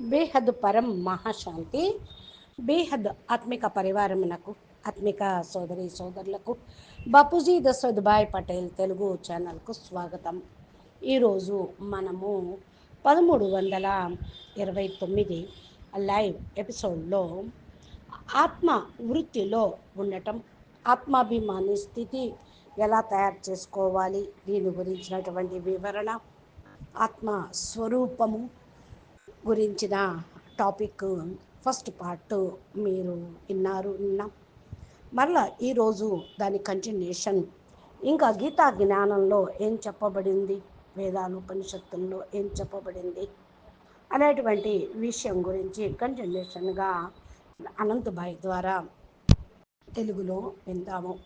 బేహద్ పరం మహాశాంతి బేహద్ ఆత్మిక పరివారమునకు ఆత్మిక సోదరి సోదరులకు బాపూజీ దశరథ్ భాయ్ పటేల్ తెలుగు ఛానల్కు స్వాగతం. ఈరోజు మనము పదమూడు వందల ఇరవై తొమ్మిది లైవ్ ఎపిసోడ్లో ఆత్మ వృత్తిలో ఉండటం ఆత్మాభిమాని స్థితి ఎలా తయారు చేసుకోవాలి దీని గురించినటువంటి వివరణ ఆత్మ స్వరూపము గురించిన టాపిక్ ఫస్ట్ పార్ట్ మీరు విన్నారు విన్నాం. మరలా ఈరోజు దాని కంటిన్యూషన్ ఇంకా గీతా జ్ఞానంలో ఏం చెప్పబడింది? వేదాలు ఉపనిషత్తుల్లో ఏం చెప్పబడింది? అనేటువంటి విషయం గురించి కంటిన్యూషన్గా అనంతభాయ్ ద్వారా తెలుగులో విందాము.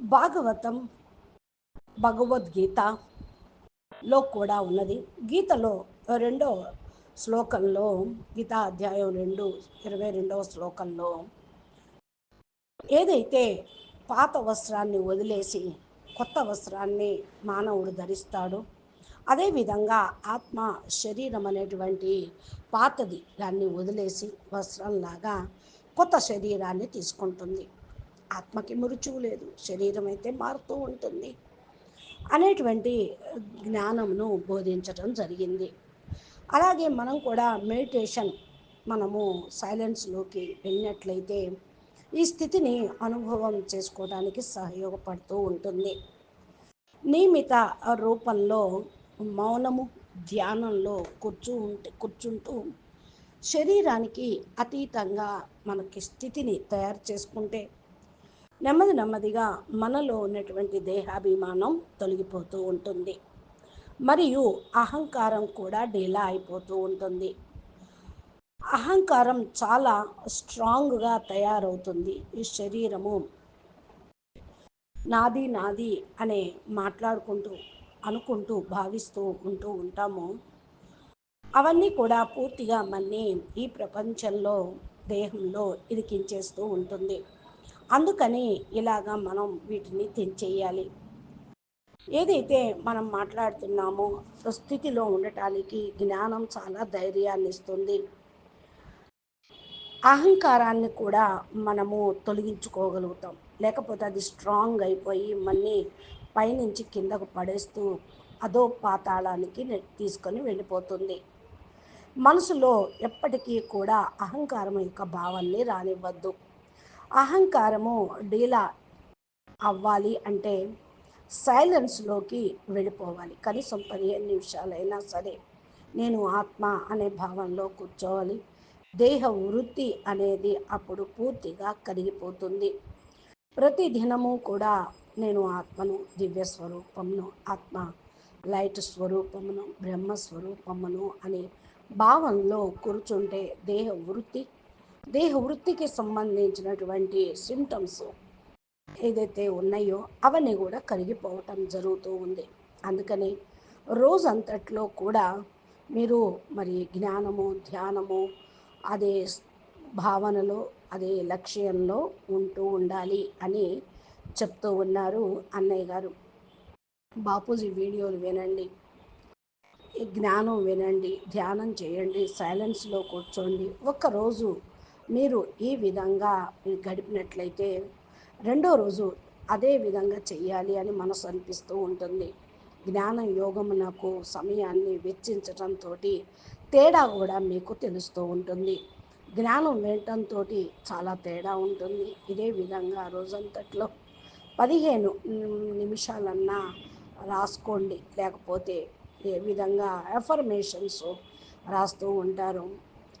భాగవతం భగవద్గీత లో కూడా ఉన్నది. గీతలో రెండో శ్లోకంలో గీతా అధ్యాయం రెండు ఇరవై రెండవ శ్లోకంలో ఏదైతే పాత వస్త్రాన్ని వదిలేసి కొత్త వస్త్రాన్ని మానవుడు ధరిస్తాడో అదేవిధంగా ఆత్మ శరీరం అనేటువంటి పాతది దాన్ని వదిలేసి వస్త్రంలాగా కొత్త శరీరాన్ని తీసుకుంటుంది. ఆత్మకి మృత్యువు లేదు. శరీరం అయితే మారుతూ ఉంటుంది. అనేటువంటి జ్ఞానమును బోధించటం జరిగింది. అలాగే మనం కూడా మెడిటేషన్ మనము సైలెన్స్లోకి వెళ్ళినట్లయితే ఈ స్థితిని అనుభవం చేసుకోవడానికి సహయోగపడుతూ ఉంటుంది. నియమిత రూపంలో మౌనము ధ్యానంలో కూర్చు ఉంటే కూర్చుంటూ శరీరానికి అతీతంగా మనకి స్థితిని తయారు చేసుకుంటే నెమ్మది నెమ్మదిగా మనలో ఉన్నటువంటి దేహాభిమానం తొలగిపోతూ ఉంటుంది. మరియు అహంకారం కూడా డీలా అయిపోతూ ఉంటుంది. అహంకారం చాలా స్ట్రాంగ్గా తయారవుతుంది ఈ శరీరము. నాది నాది అనే మాట్లాడుకుంటూ అనుకుంటూ భావిస్తూ ఉంటూ ఉంటాము. అవన్నీ కూడా పూర్తిగా మన్ని ఈ ప్రపంచంలో దేహంలో ఇరికించేస్తూ ఉంటుంది. అందుకని ఇలాగా మనం వీటిని తెంచేయాలి. ఏదైతే మనం మాట్లాడుతున్నామో స్థితిలో ఉండటానికి జ్ఞానం చాలా ధైర్యాన్ని ఇస్తుంది అహంకారాన్ని కూడా మనము తొలగించుకోగలుగుతాం. లేకపోతే అది స్ట్రాంగ్ అయిపోయి మళ్ళీ పైనుంచి కిందకు పడేస్తూ అదో పాతాళానికి తీసుకొని వెళ్ళిపోతుంది. మనసులో ఎప్పటికీ కూడా అహంకారం యొక్క భావాన్ని రానివ్వద్దు. అహంకారము డీలా అవ్వాలి అంటే సైలెన్స్లోకి వెళ్ళిపోవాలి. కనీసం పదిహేను నిమిషాలైనా సరే నేను ఆత్మ అనే భావంలో కూర్చోవాలి. దేహ వృత్తి అనేది అప్పుడు పూర్తిగా కరిగిపోతుంది. ప్రతి దినము కూడా నేను ఆత్మను దివ్య స్వరూపమును ఆత్మ లైట్ స్వరూపమును బ్రహ్మ స్వరూపమును అనే భావంలో కూర్చుంటే దేహ వృత్తి దేహ వృత్తికి సంబంధించినటువంటి సిమ్టమ్స్ ఏదైతే ఉన్నాయో అవన్నీ కూడా కరిగిపోవటం జరుగుతూ ఉంది. అందుకని రోజంతట్లో కూడా మీరు మరి జ్ఞానము ధ్యానము అదే భావనలో అదే లక్ష్యంలో ఉంటూ ఉండాలి అని చెప్తూ ఉన్నారు అన్నయ్య గారు. బాపూజీ వీడియోలు వినండి జ్ఞానం వినండి ధ్యానం చేయండి సైలెన్స్లో కూర్చోండి. ఒక్కరోజు మీరు ఈ విధంగా గడిపినట్లయితే రెండో రోజు అదే విధంగా చెయ్యాలి అని మనసు అనిపిస్తూ ఉంటుంది. జ్ఞాన యోగమునకు సమయాన్ని వెచ్చించటంతో తేడా కూడా మీకు తెలుస్తూ ఉంటుంది. జ్ఞానం వినటంతో చాలా తేడా ఉంటుంది. ఇదే విధంగా రోజంతట్లో పదిహేను నిమిషాలన్నా రాసుకోండి. లేకపోతే ఏ విధంగా ఎఫర్మేషన్స్ రాస్తూ ఉంటారు.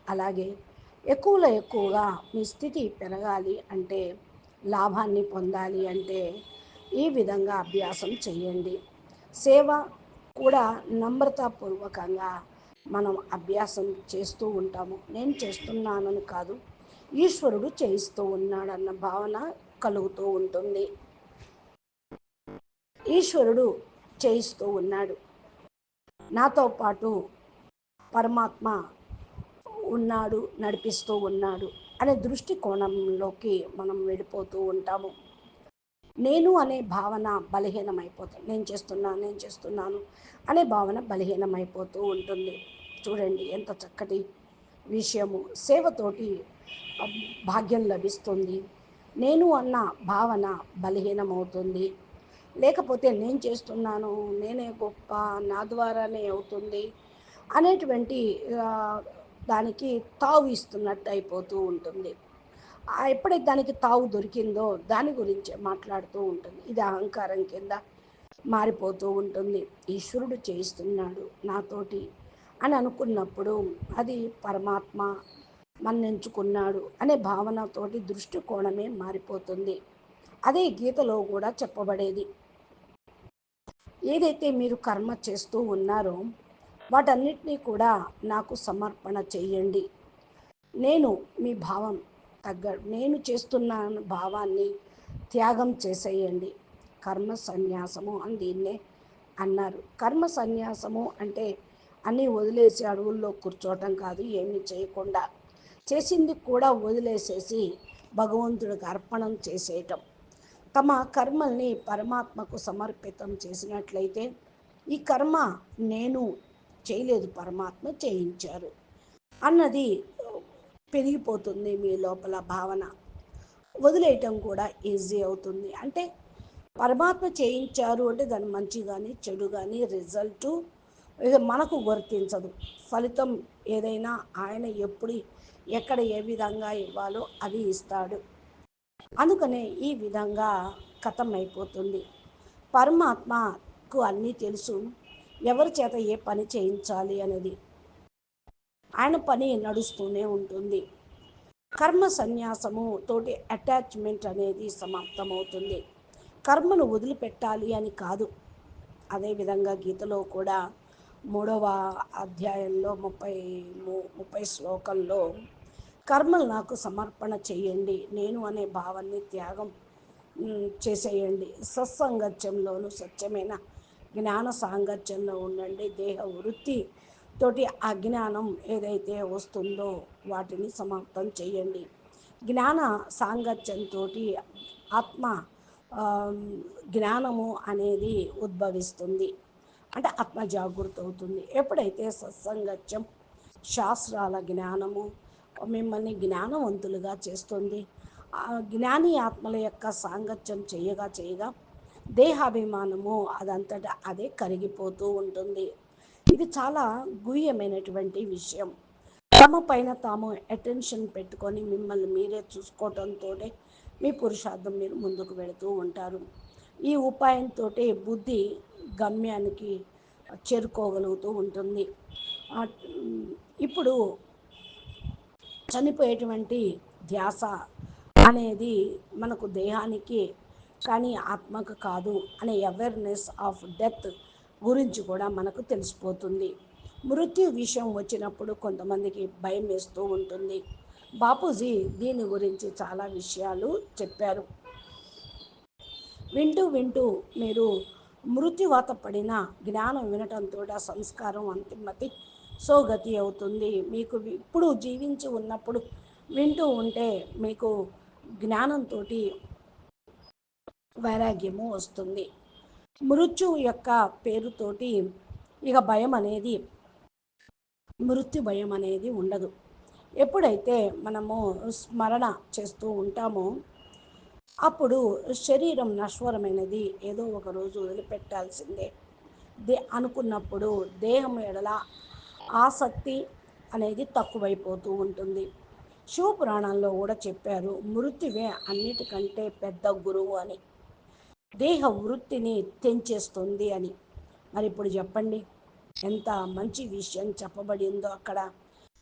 అలాగే ఎక్కువలో ఎక్కువగా మీ స్థితి పెరగాలి అంటే లాభాన్ని పొందాలి అంటే ఈ విధంగా అభ్యాసం చేయండి సేవ కూడా నమ్రతాపూర్వకంగా మనం అభ్యాసం చేస్తూ ఉంటాము. నేను చేస్తున్నానని కాదు ఈశ్వరుడు చేయిస్తూ ఉన్నాడన్న భావన కలుగుతూ ఉంటుంది. ఈశ్వరుడు చేయిస్తూ ఉన్నాడు. నాతో పాటు పరమాత్మ ఉన్నాడు నడిపిస్తూ ఉన్నాడు అనే దృష్టికోణంలోకి మనం వెళ్ళిపోతూ ఉంటాము. నేను అనే భావన బలహీనమైపోతుంది. నేను చేస్తున్నాను నేను చేస్తున్నాను అనే భావన బలహీనమైపోతూ ఉంటుంది. చూడండి ఎంత చక్కటి విషయము. సేవతోటి భాగ్యం లభిస్తుంది. నేను అన్న భావన బలహీనమవుతుంది. లేకపోతే నేను చేస్తున్నాను నేనే గొప్ప నా ద్వారానే అవుతుంది అనేటువంటి దానికి తావు ఇస్తున్నట్టు అయిపోతూ ఉంటుంది. ఎప్పుడైతే దానికి తావు దొరికిందో దాని గురించి మాట్లాడుతూ ఉంటుంది. ఇది అహంకారం కింద మారిపోతూ ఉంటుంది. ఈశ్వరుడు చేయిస్తున్నాడు నాతోటి అని అనుకున్నప్పుడు అది పరమాత్మ మన్నించుకున్నాడు అనే భావనతోటి దృష్టికోణమే మారిపోతుంది. అదే గీతలో కూడా చెప్పబడేది. ఏదైతే మీరు కర్మ చేస్తూ ఉన్నారో వాటన్నిటినీ కూడా నాకు సమర్పణ చేయండి నేను మీ భావం తగ్గ నేను చేస్తున్న భావాన్ని త్యాగం చేసేయండి. కర్మ సన్యాసము అని దీన్నే అన్నారు. కర్మ సన్యాసము అంటే అన్నీ వదిలేసి అడవుల్లో కూర్చోవటం కాదు ఏమీ చేయకుండా. చేసింది కూడా వదిలేసేసి భగవంతుడికి అర్పణం చేసేయటం. తమ కర్మల్ని పరమాత్మకు సమర్పితం చేసినట్లయితే ఈ కర్మ నేను చేయలేదు పరమాత్మ చేయించారు. అన్నది పెరిగిపోతుంది మీ లోపల భావన. వదిలేయటం కూడా ఈజీ అవుతుంది. అంటే పరమాత్మ చేయించారు అంటే దాని మంచి కానీ చెడు కానీ రిజల్టు మనకు వర్తించదు. ఫలితం ఏదైనా ఆయన ఎప్పుడు ఎక్కడ ఏ విధంగా ఇవ్వాలో అది ఇస్తాడు. అందుకనే ఈ విధంగా కథం అయిపోతుంది పరమాత్మకు అన్నీ తెలుసు. ఎవరి చేత ఏ పని చేయించాలి అనేది. ఆయన పని నడుస్తూనే ఉంటుంది. కర్మ సన్యాసము తోటి అటాచ్మెంట్ అనేది సమాప్తమవుతుంది. కర్మను వదిలిపెట్టాలి అని కాదు. అదేవిధంగా గీతలో కూడా మూడవ అధ్యాయంలో ముప్పై ముప్పై శ్లోకంలో కర్మలు నాకు సమర్పణ చేయండి నేను అనే భావాన్ని త్యాగం చేసేయండి. సత్సంగత్యంలోను సత్యమైన? జ్ఞాన సాంగత్యంలో ఉండండి. దేహ వృత్తి తోటి అజ్ఞానం ఏదైతే వస్తుందో వాటిని సమాప్తం చేయండి. జ్ఞాన సాంగత్యంతో ఆత్మ జ్ఞానము అనేది ఉద్భవిస్తుంది. అంటే ఆత్మ జాగృతి అవుతుంది. ఎప్పుడైతే సత్సంగత్యం శాస్త్రాల జ్ఞానము మిమ్మల్ని జ్ఞానవంతులుగా చేస్తుంది. జ్ఞాని ఆత్మల యొక్క సాంగత్యం చేయగా చేయగా దేహాభిమానము అదంతటా అదే కరిగిపోతూ ఉంటుంది. ఇది చాలా గుహ్యమైనటువంటి విషయం. తమ పైన తాము అటెన్షన్ పెట్టుకొని మిమ్మల్ని మీరే చూసుకోవటంతో మీ పురుషార్థం మీరు ముందుకు వెళుతూ ఉంటారు. ఈ ఉపాయంతో బుద్ధి గమ్యానికి చేరుకోగలుగుతూ ఉంటుంది. ఇప్పుడు చనిపోయేటువంటి ధ్యాస అనేది మనకు దేహానికి కానీ ఆత్మకు కాదు అనే అవేర్నెస్ ఆఫ్ డెత్ గురించి కూడా మనకు తెలిసిపోతుంది. మృత్యు విషయం వచ్చినప్పుడు కొంతమందికి భయం వేస్తూ ఉంటుంది. బాపూజీ దీని గురించి చాలా విషయాలు చెప్పారు. వింటూ వింటూ మీరు మృత్యువాత పడిన జ్ఞానం వినటంతో సంస్కారం అంతిమతి సోగతి అవుతుంది. మీకు ఇప్పుడు జీవించి ఉన్నప్పుడు వింటూ ఉంటే మీకు జ్ఞానంతో వైరాగ్యము వస్తుంది. మృత్యు యొక్క పేరుతోటి ఇక భయం అనేది మృత్యు భయం అనేది ఉండదు. ఎప్పుడైతే మనము స్మరణ చేస్తూ ఉంటామో అప్పుడు శరీరం నశ్వరమైనది ఏదో ఒక రోజు వదిలిపెట్టాల్సిందే. దే అనుకున్నప్పుడు దేహం ఎడల ఆసక్తి అనేది తక్కువైపోతూ ఉంటుంది. శివపురాణంలో కూడా చెప్పారు మృత్యువే అన్నిటికంటే పెద్ద గురువు అని. దేహ వృత్తిని తెంచేస్తుంది అని. మరి ఇప్పుడు చెప్పండి ఎంత మంచి విషయం చెప్పబడిందో అక్కడ.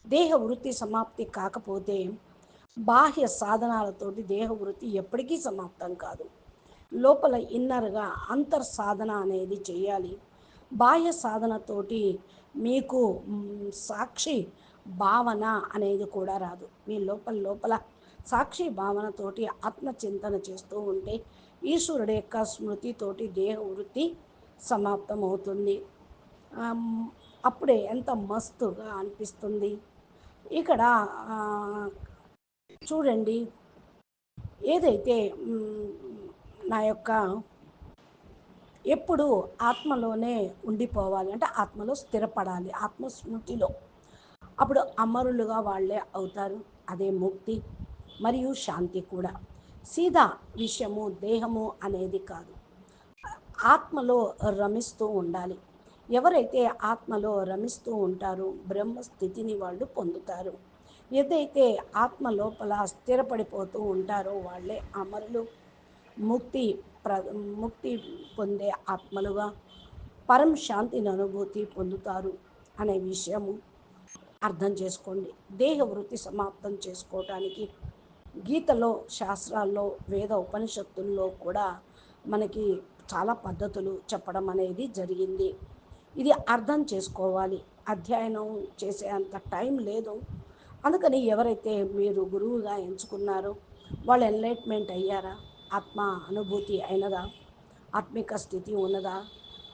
దేహ వృత్తి సమాప్తి కాకపోతే బాహ్య సాధనాలతోటి దేహ వృత్తి ఎప్పటికీ సమాప్తం కాదు. లోపల ఇన్నర్గా అంతర్ సాధన అనేది చేయాలి. బాహ్య సాధనతోటి మీకు సాక్షి భావన అనేది కూడా రాదు. మీ లోపల లోపల సాక్షి భావనతోటి ఆత్మచింతన చేస్తూ ఉంటే ఈశ్వరుడు యొక్క స్మృతితోటి దేహ వృత్తి సమాప్తమవుతుంది. అప్పుడే ఎంత మస్తుగా అనిపిస్తుంది. ఇక్కడ చూడండి. ఏదైతే నా యొక్క ఎప్పుడు ఆత్మలోనే ఉండిపోవాలి అంటే ఆత్మలో స్థిరపడాలి ఆత్మస్మృతిలో. అప్పుడు అమరులుగా వాళ్ళే అవుతారు. అదే ముక్తి మరియు శాంతి కూడా. సీదా విషయము దేహము అనేది కాదు. ఆత్మలో రమిస్తూ ఉండాలి. ఎవరైతే ఆత్మలో రమిస్తూ ఉంటారో బ్రహ్మస్థితిని వాళ్ళు పొందుతారు. ఏదైతే ఆత్మ లోపల స్థిరపడిపోతూ ఉంటారో వాళ్ళే అమరులు. ముక్తి ప్ర ముక్తి పొందే ఆత్మలుగా పరం శాంతిని అనుభూతి పొందుతారు అనే విషయము అర్థం చేసుకోండి. దేహ వృత్తి సమాప్తం చేసుకోవటానికి గీతలో శాస్త్రాల్లో వేద ఉపనిషత్తుల్లో కూడా మనకి చాలా పద్ధతులు చెప్పడం అనేది జరిగింది. ఇది అర్థం చేసుకోవాలి. అధ్యయనం చేసే అంత టైం లేదు. అందుకని ఎవరైతే మీరు గురువుగా ఎంచుకున్నారో వాళ్ళు ఎన్లైట్మెంట్ అయ్యారా? ఆత్మ అనుభూతి అయినదా? ఆత్మిక స్థితి ఉన్నదా?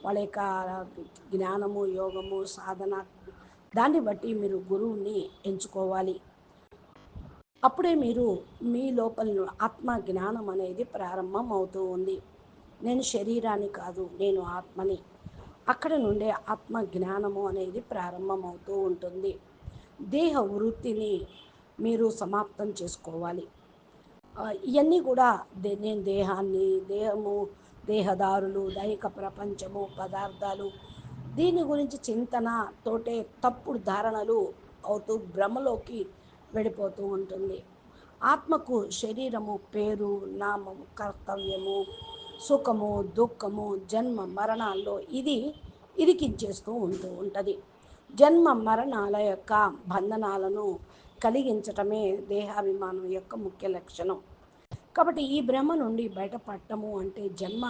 వాళ్ళ యొక్క జ్ఞానము యోగము సాధన దాన్ని బట్టి మీరు గురువుని ఎంచుకోవాలి. అప్పుడే మీరు మీ లోపల ఆత్మ జ్ఞానం అనేది ప్రారంభం అవుతూ ఉంది నేను శరీరాన్ని కాదు నేను ఆత్మని. అక్కడ నుండే ఆత్మ జ్ఞానము అనేది ప్రారంభమవుతూ ఉంటుంది. దేహ వృత్తిని మీరు సమాప్తం చేసుకోవాలి. ఇవన్నీ కూడా నేను దేహాన్ని దేహము దేహదారులు దైహిక ప్రపంచము పదార్థాలు దీని గురించి చింతన తోటే తప్పుడు ధారణలు అవుతూ భ్రమలోకి వెళ్ళిపోతూ ఉంటుంది. ఆత్మకు శరీరము పేరు నామము కర్తవ్యము సుఖము దుఃఖము జన్మ మరణాల్లో ఇది ఇరికించేస్తూ ఉంటూ ఉంటుంది. జన్మ మరణాల యొక్క బంధనాలను కలిగించటమే దేహాభిమానం యొక్క ముఖ్య లక్షణం. కాబట్టి ఈ భ్రమ నుండి బయటపడటము అంటే జన్మ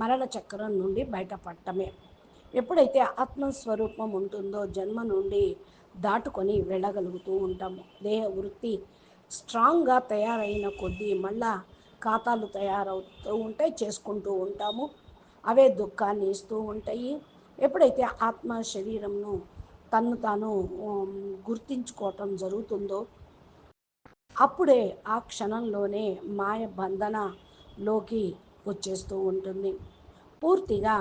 మరణ చక్రం నుండి బయటపడటమే. ఎప్పుడైతే ఆత్మస్వరూపం ఉంటుందో జన్మ నుండి దాటుకొని వెళ్ళగలుగుతూ ఉంటాము. దేహ వృత్తి స్ట్రాంగ్గా తయారైన కొద్దీ మళ్ళా ఖాతాలు తయారవుతూ ఉంటాయి చేసుకుంటూ ఉంటాము. అవే దుఃఖాన్ని ఇస్తూ ఉంటాయి. ఎప్పుడైతే ఆత్మ శరీరంను తన్ను తాను గుర్తించుకోవటం జరుగుతుందో అప్పుడే ఆ క్షణంలోనే మాయ బంధనలోకి వచ్చేస్తూ ఉంటుంది. పూర్తిగా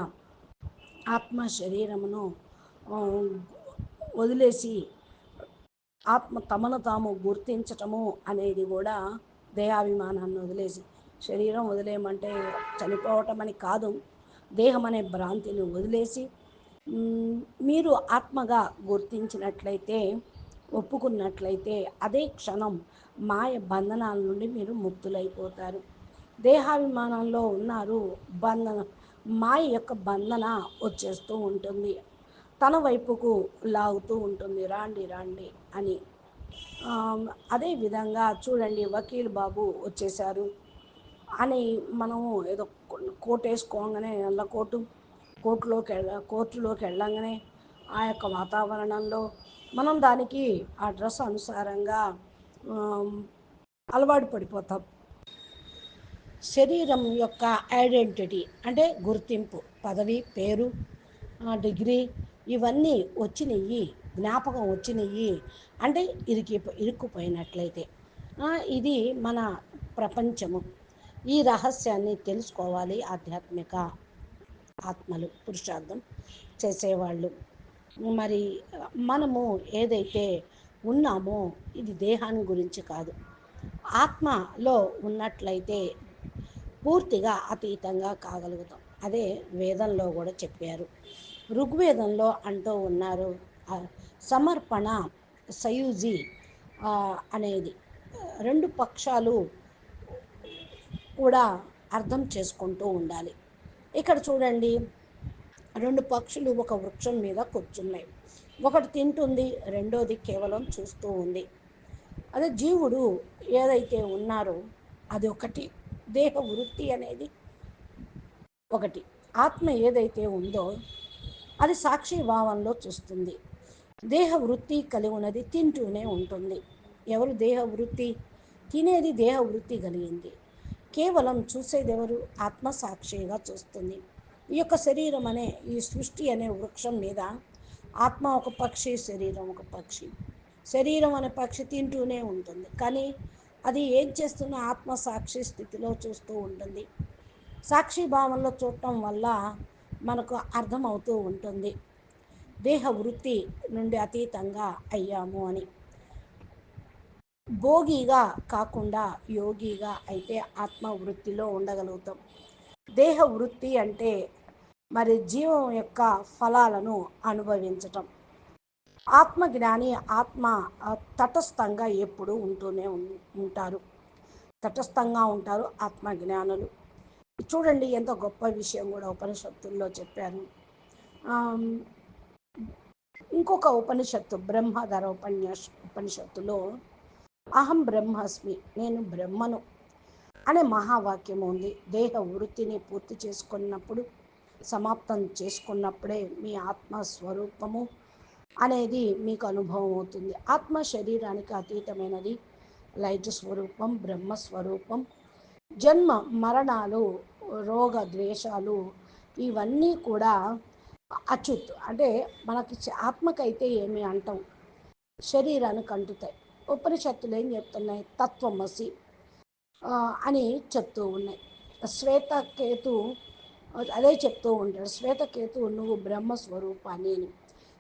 ఆత్మ శరీరమును వదిలేసి ఆత్మ తమను తాము గుర్తించటము అనేది కూడా దేహాభిమానాన్ని వదిలేసి శరీరం వదిలేయమంటే చనిపోవటం అని కాదు. దేహం అనే భ్రాంతిని వదిలేసి మీరు ఆత్మగా గుర్తించినట్లయితే ఒప్పుకున్నట్లయితే అదే క్షణం మాయ బంధనాల నుండి మీరు ముక్తులైపోతారు. దేహాభిమానంలో ఉన్నారు బంధన మాయ యొక్క బంధన వచ్చేస్తూ ఉంటుంది. తన వైపుకు లాగుతూ ఉంటుంది. రాండి రాండి అని. అదే విధంగా చూడండి వకీల్ బాబు వచ్చేసారు అని మనము ఏదో కోట్ వేసుకోగానే నల్ల కోటు కోర్టులోకి వెళ్ళ కోర్టులోకి వెళ్ళంగానే ఆ యొక్క వాతావరణంలో మనం దానికి ఆ డ్రెస్ అనుసారంగా అలవాటు పడిపోతాం. శరీరం యొక్క ఐడెంటిటీ అంటే గుర్తింపు పదవి పేరు డిగ్రీ ఇవన్నీ వచ్చినవి జ్ఞాపకం వచ్చినవి అంటే ఇరికి ఇరుక్కుపోయినట్లయితే. ఇది మన ప్రపంచము. ఈ రహస్యాన్ని తెలుసుకోవాలి ఆధ్యాత్మిక ఆత్మలు పురుషార్థం చేసేవాళ్ళు. మరి మనము ఏదైతే ఉన్నామో ఇది దేహాన్ని గురించి కాదు. ఆత్మలో ఉన్నట్లయితే పూర్తిగా అతీతంగా కాగలుగుతాం. అదే వేదంలో కూడా చెప్పారు. ఋగ్వేదంలో అంటూ ఉన్నారు. సమర్పణ సయూజీ అనేది. రెండు పక్షాలు కూడా అర్థం చేసుకుంటూ ఉండాలి. ఇక్కడ చూడండి రెండు పక్షులు ఒక వృక్షం మీద కూర్చున్నాయి. ఒకటి తింటుంది రెండోది కేవలం చూస్తూ ఉంది. అదే జీవుడు ఏదైతే ఉన్నారో అది ఒకటి. దేహ వృత్తి అనేది ఒకటి. ఆత్మ ఏదైతే ఉందో అది సాక్షి భావంలో చూస్తుంది. దేహ వృత్తి కలిగి ఉన్నది తింటూనే ఉంటుంది. ఎవరు దేహ వృత్తి తినేది దేహ వృత్తి కలిగింది. కేవలం చూసేది ఎవరు ఆత్మసాక్షిగా చూస్తుంది. ఈ యొక్క శరీరం అనే ఈ సృష్టి అనే వృక్షం మీద ఆత్మ ఒక పక్షి శరీరం ఒక పక్షి. శరీరం అనే పక్షి తింటూనే ఉంటుంది. కానీ అది ఏం చేస్తున్న ఆత్మ సాక్షి స్థితిలో చూస్తూ ఉంటుంది. సాక్షి భావంలో చూడటం వల్ల మనకు అర్థమవుతూ ఉంటుంది. దేహ వృత్తి నుండి అతీతంగా అయ్యాము అని. భోగిగా కాకుండా యోగిగా అయితే ఆత్మ వృత్తిలో ఉండగలుగుతాం. దేహ వృత్తి అంటే మరి జీవం యొక్క ఫలాలను అనుభవించటం. ఆత్మజ్ఞాని ఆత్మ తటస్థంగా ఎప్పుడూ ఉంటూనే ఉంటారు. తటస్థంగా ఉంటారు ఆత్మజ్ఞానులు. చూడండి ఎంత గొప్ప విషయం కూడా ఉపనిషత్తుల్లో చెప్పారు. ఇంకొక ఉపనిషత్తు బ్రహ్మధర ఉపన్యాస ఉపనిషత్తులో అహం బ్రహ్మస్మి నేను బ్రహ్మను అనే మహావాక్యం ఉంది. దేహ వృత్తిని పూర్తి చేసుకున్నప్పుడు సమాప్తం చేసుకున్నప్పుడే మీ ఆత్మస్వరూపము అనేది మీకు అనుభవం అవుతుంది. ఆత్మ శరీరానికి అతీతమైనది లైట్ స్వరూపం బ్రహ్మస్వరూపం జన్మ మరణాలు రోగ ద్వేషాలు ఇవన్నీ కూడా అచ్యుత్. అంటే మనకి ఆత్మకైతే ఏమి అంటాం? శరీరానికి అంటుతాయి ఉపనిషత్తులు ఏం చెప్తున్నాయి? తత్వమసి అని చెప్తూ ఉన్నాయి. శ్వేతకేతు అదే చెప్తూ ఉంటాడు శ్వేతకేతు నువ్వు బ్రహ్మస్వరూపాన్ని అని.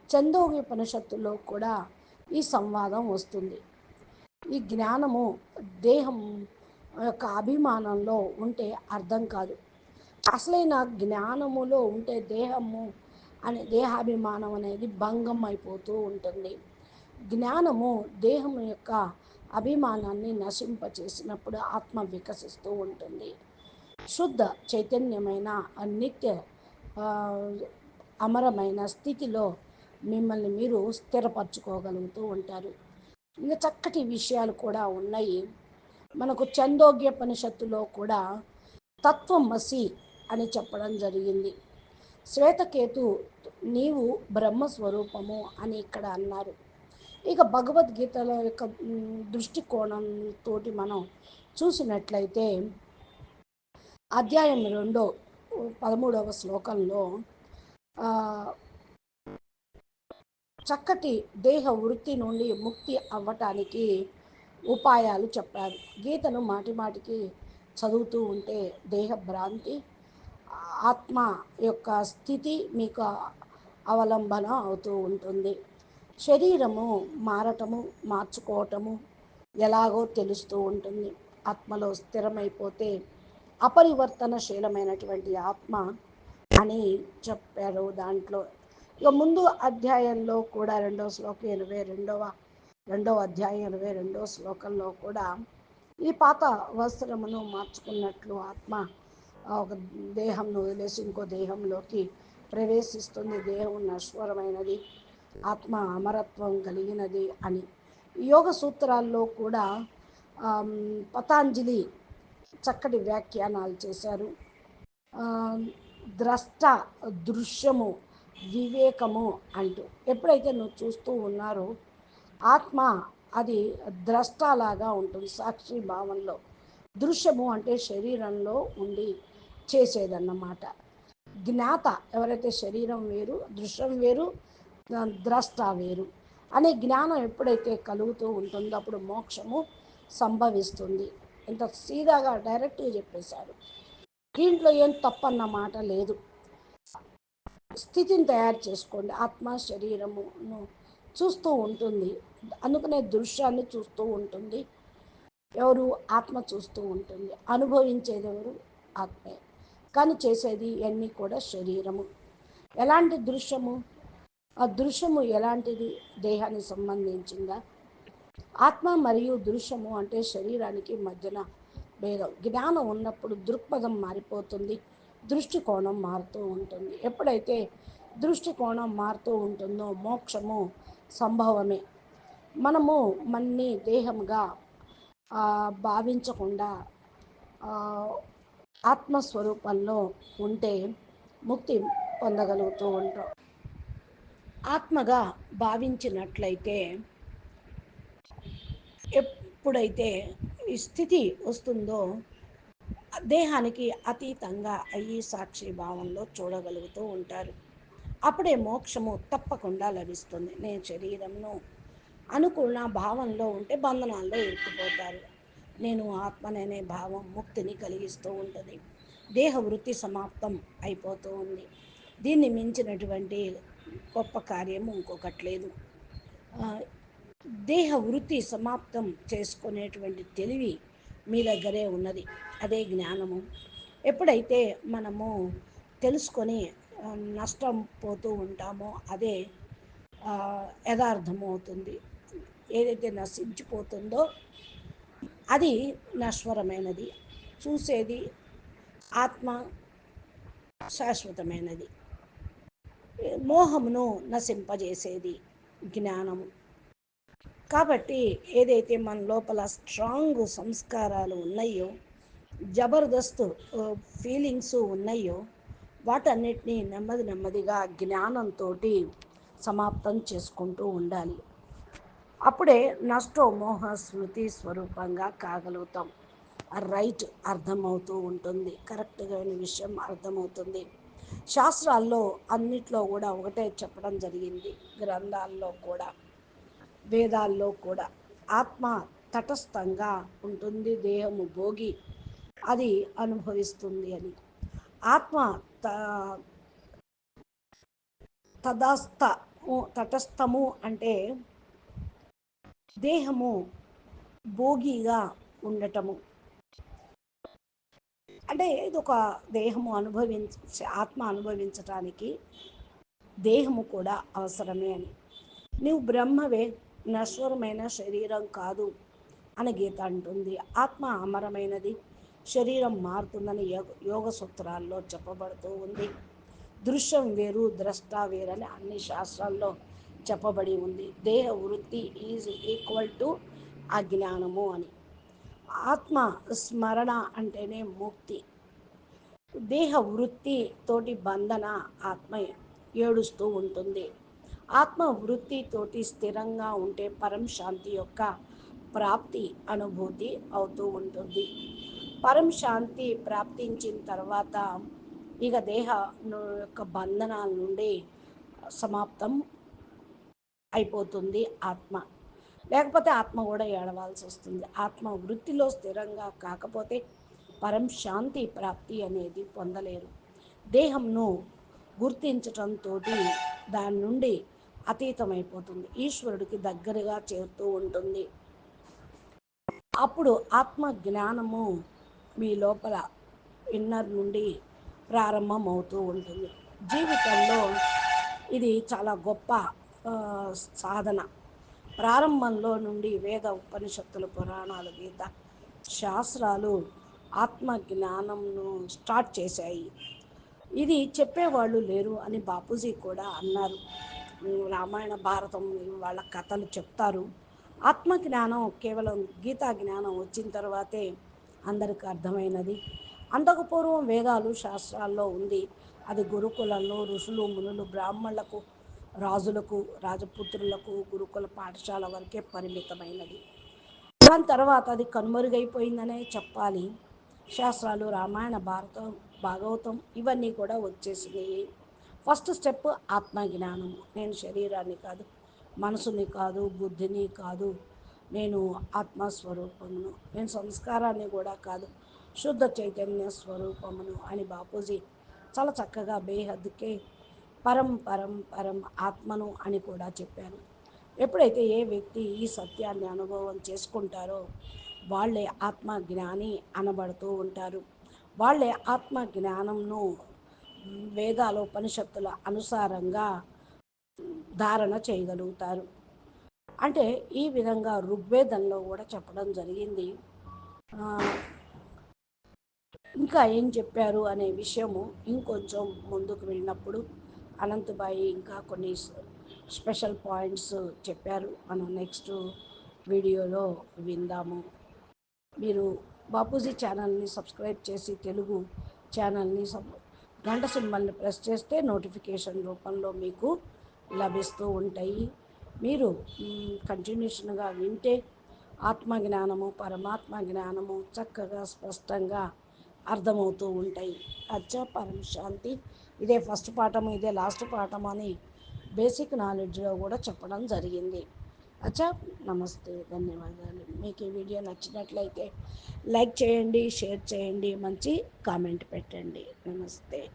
చందోగి ఉపనిషత్తులో కూడా ఈ సంవాదం వస్తుంది. ఈ జ్ఞానము దేహం యొక్క అభిమానంలో ఉంటే అర్థం కాదు. అసలైన జ్ఞానములో ఉంటే దేహము అనే దేహాభిమానం అనేది భంగం అయిపోతూ ఉంటుంది. జ్ఞానము దేహం యొక్క అభిమానాన్ని నశింపచేసినప్పుడు ఆత్మ వికసిస్తూ ఉంటుంది. శుద్ధ చైతన్యమైన నిత్య అమరమైన స్థితిలో మిమ్మల్ని మీరు స్థిరపరచుకోగలుగుతూ ఉంటారు. ఇంకా చక్కటి విషయాలు కూడా ఉన్నాయి. మనకు చందోగ్యపనిషత్తులో కూడా తత్వమసి అని చెప్పడం జరిగింది. శ్వేతకేతు నీవు బ్రహ్మస్వరూపము అని ఇక్కడ అన్నారు. ఇక భగవద్గీతల యొక్క దృష్టికోణంతో మనం చూసినట్లయితే అధ్యాయం రెండో పదమూడవ శ్లోకంలో చక్కటి దేహ వృత్తి నుండి ముక్తి అవ్వటానికి ఉపాయాలు చెప్పారు. గీతను మాటిమాటికి చదువుతూ ఉంటే దేహభ్రాంతి ఆత్మ యొక్క స్థితి మీకు అవలంబన అవుతూ ఉంటుంది. శరీరము మారటము మార్చుకోవటము ఎలాగో తెలుస్తూ ఉంటుంది. ఆత్మలో స్థిరమైపోతే అపరివర్తనశీలమైనటువంటి ఆత్మ అని చెప్పారు దాంట్లో. ఇక ముందు అధ్యాయంలో కూడా రెండవ శ్లోకం ఎనభై రెండవ రెండవ అధ్యాయం ఇరవై రెండవ శ్లోకంలో కూడా ఈ పాత వస్త్రమును మార్చుకున్నట్లు ఆత్మ ఒక దేహంను వదిలేసి ఇంకో దేహంలోకి ప్రవేశిస్తుంది. దేహం నశ్వరమైనది ఆత్మ అమరత్వం కలిగినది అని. యోగ సూత్రాల్లో కూడా పతాంజలి చక్కటి వ్యాఖ్యానాలు చేశారు. ద్రష్ట దృశ్యము వివేకము అంటూ. ఎప్పుడైతే నువ్వు చూస్తూ ఉన్నారో ఆత్మ అది ద్రష్టలాగా ఉంటుంది సాక్షి భావంలో. దృశ్యము అంటే శరీరంలో ఉండి చేసేదన్నమాట. జ్ఞాత ఎవరైతే శరీరం వేరు దృశ్యం వేరు ద్రష్ట వేరు. అనే జ్ఞానం ఎప్పుడైతే కలుగుతూ ఉంటుందో అప్పుడు మోక్షము సంభవిస్తుంది. ఇంత సీదాగా డైరెక్ట్గా చెప్పేశారు. దీంట్లో ఏం తప్పన్న మాట లేదు. స్థితిని తయారు చేసుకోండి. ఆత్మ శరీరమును చూస్తూ ఉంటుంది. అనుకునే దృశ్యాన్ని చూస్తూ ఉంటుంది. ఎవరు? ఆత్మ చూస్తూ ఉంటుంది. అనుభవించేది ఎవరు? ఆత్మే. కానీ చేసేది ఇవన్నీ కూడా శరీరము. ఎలాంటి దృశ్యము? ఆ దృశ్యము ఎలాంటిది? దేహానికి సంబంధించిందా? ఆత్మ మరియు దృశ్యము అంటే శరీరానికి మధ్యన భేదం. జ్ఞానం ఉన్నప్పుడు దృక్పథం మారిపోతుంది. దృష్టికోణం మారుతూ ఉంటుంది. ఎప్పుడైతే దృష్టికోణం మారుతూ ఉంటుందో మోక్షము సంభవమే. మనము మన్ని దేహంగా భావించకుండా ఆత్మస్వరూపంలో ఉంటే ముక్తి పొందగలుగుతూ ఉంటాం. ఆత్మగా భావించినట్లయితే ఎప్పుడైతే ఈ స్థితి వస్తుందో దేహానికి అతీతంగా అయ్యి సాక్షి భావంలో చూడగలుగుతూ ఉంటారు. అప్పుడే మోక్షము తప్పకుండా లభిస్తుంది. నేను శరీరంను అనుకున్న భావంలో ఉంటే బంధనాల్లో ఇరుక్కుపోతారు నేను ఆత్మననే భావం ముక్తిని కలిగిస్తూ ఉంటుంది. దేహ వృత్తి సమాప్తం అయిపోతూ ఉంది. దీన్ని మించినటువంటి గొప్ప కార్యము ఇంకొకటి లేదు. దేహ వృత్తి సమాప్తం చేసుకునేటువంటి తెలివి మీ దగ్గరే ఉన్నది. అదే జ్ఞానము. ఎప్పుడైతే మనము తెలుసుకొని నష్టం పోతూ ఉంటామో అదే యథార్థమవుతుంది. ఏదైతే నశించిపోతుందో అది నశ్వరమైనది. చూసేది ఆత్మ శాశ్వతమైనది. మోహమును నశింపజేసేది జ్ఞానము కాబట్టి ఏదైతే మన లోపల స్ట్రాంగ్ సంస్కారాలు ఉన్నాయో జబర్దస్త్ ఫీలింగ్స్ ఉన్నాయో వాటన్నిటినీ నెమ్మది నెమ్మదిగా జ్ఞానంతో సమాప్తం చేసుకుంటూ ఉండాలి. అప్పుడే నష్టో మోహ స్మృతి స్వరూపంగా కాగలుగుతాం. రైట్ అర్థమవుతూ ఉంటుంది. కరెక్ట్గా విషయం అర్థమవుతుంది. శాస్త్రాల్లో అన్నిట్లో కూడా ఒకటే చెప్పడం జరిగింది. గ్రంథాల్లో కూడా వేదాల్లో కూడా. ఆత్మ తటస్థంగా ఉంటుంది దేహము భోగి అది అనుభవిస్తుంది అని. ఆత్మ త తటస్థము అంటే దేహము భోగిగా ఉండటము. అంటే ఇది ఒక దేహము అనుభవించ ఆత్మ అనుభవించటానికి దేహము కూడా అవసరమే అని. నువ్వు బ్రహ్మవే నశ్వరమైన శరీరం కాదు అని గీత అంటుంది. ఆత్మ అమరమైనది. శరీరం మారుతుందని యోగ యోగ సూత్రాల్లో చెప్పబడుతూ ఉంది. దృశ్యం వేరు ద్రష్ట వేరని అన్ని శాస్త్రాల్లో చెప్పబడి ఉంది. దేహ వృత్తి ఈజ్ ఈక్వల్ టు అజ్ఞానము అని. ఆత్మ స్మరణ అంటేనే ముక్తి. దేహ వృత్తి తోటి బంధన ఆత్మ ఏడుస్తూ ఉంటుంది. ఆత్మ వృత్తితోటి స్థిరంగా ఉంటే పరం శాంతి యొక్క ప్రాప్తి అనుభూతి అవుతూ ఉంటుంది. పరం శాంతి ప్రాప్తించిన తర్వాత ఇక దేహ యొక్క బంధనాల నుండి సమాప్తం అయిపోతుంది ఆత్మ. లేకపోతే ఆత్మ కూడా ఏడవాల్సి వస్తుంది. ఆత్మ వృత్తిలో స్థిరంగా కాకపోతే పరం శాంతి ప్రాప్తి అనేది పొందలేరు. దేహంను గుర్తించటంతో దాని నుండి అతీతమైపోతుంది. ఈశ్వరుడికి దగ్గరగా చేరుతూ ఉంటుంది. అప్పుడు ఆత్మ జ్ఞానము మీ లోపల ఇన్నర్ నుండి ప్రారంభం అవుతూ ఉంటుంది. జీవితంలో ఇది చాలా గొప్ప సాధన. ప్రారంభంలో నుండి వేద ఉపనిషత్తులు పురాణాలు గీత శాస్త్రాలు ఆత్మ జ్ఞానంను స్టార్ట్ చేశాయి. ఇది చెప్పేవాళ్ళు లేరు అని బాపూజీ కూడా అన్నారు. రామాయణ భారతం వాళ్ళ కథలు చెప్తారు. ఆత్మ జ్ఞానం కేవలం గీతా జ్ఞానం వచ్చిన తర్వాతే అందరికి అర్థమైనది. అంతకు పూర్వం వేదాలు శాస్త్రాల్లో ఉంది. అది గురుకులంలో ఋషులు మునులు బ్రాహ్మణులకు రాజులకు రాజపుత్రులకు గురుకుల పాఠశాల వరకే పరిమితమైనది. దాని తర్వాత అది కనుమరుగైపోయిందనే చెప్పాలి. శాస్త్రాలు రామాయణ భారతం భాగవతం ఇవన్నీ కూడా వచ్చేసినాయి. ఫస్ట్ స్టెప్ ఆత్మజ్ఞానం. నేను శరీరాన్ని కాదు మనసుని కాదు బుద్ధిని కాదు నేను ఆత్మస్వరూపమును నేను సంస్కారాన్ని కూడా కాదు శుద్ధ చైతన్య స్వరూపమును అని బాపూజీ చాలా చక్కగా బేహద్కే పరం పరం పరం ఆత్మను అని కూడా చెప్పాను ఎప్పుడైతే ఏ వ్యక్తి ఈ సత్యాన్ని అనుభవం చేసుకుంటారో వాళ్ళే ఆత్మ జ్ఞాని అనబడుతూ ఉంటారు. వాళ్ళే ఆత్మ జ్ఞానంను వేదాల ఉపనిషత్తుల అనుసారంగా ధారణ చేయగలుగుతారు. అంటే ఈ విధంగా ఋగ్వేదంలో కూడా చెప్పడం జరిగింది. ఇంకా ఏం చెప్పారు అనే విషయము ఇంకొంచెం ముందుకు వెళ్ళినప్పుడు అనంతబాయి ఇంకా కొన్ని స్పెషల్ పాయింట్స్ చెప్పారు. మనం నెక్స్ట్ వీడియోలో విందాము. మీరు బాపూజీ ఛానల్ని సబ్స్క్రైబ్ చేసి తెలుగు ఛానల్ని సబ్ గంట సింబల్ని ప్రెస్ చేస్తే నోటిఫికేషన్ రూపంలో మీకు లభిస్తూ ఉంటాయి. మీరు కంటిన్యూషన్గా వింటే ఆత్మ జ్ఞానము పరమాత్మ జ్ఞానము చక్కగా స్పష్టంగా అర్థమవుతూ ఉంటాయి. అచ్చా పరం శాంతి. ఇదే ఫస్ట్ పాఠము ఇదే లాస్ట్ పాఠం అని బేసిక్ నాలెడ్జ్లో కూడా చెప్పడం జరిగింది. అచ్చా నమస్తే ధన్యవాదాలు. మీకు ఈ వీడియో నచ్చినట్లయితే లైక్ చేయండి షేర్ చేయండి మంచి కామెంట్ పెట్టండి. నమస్తే.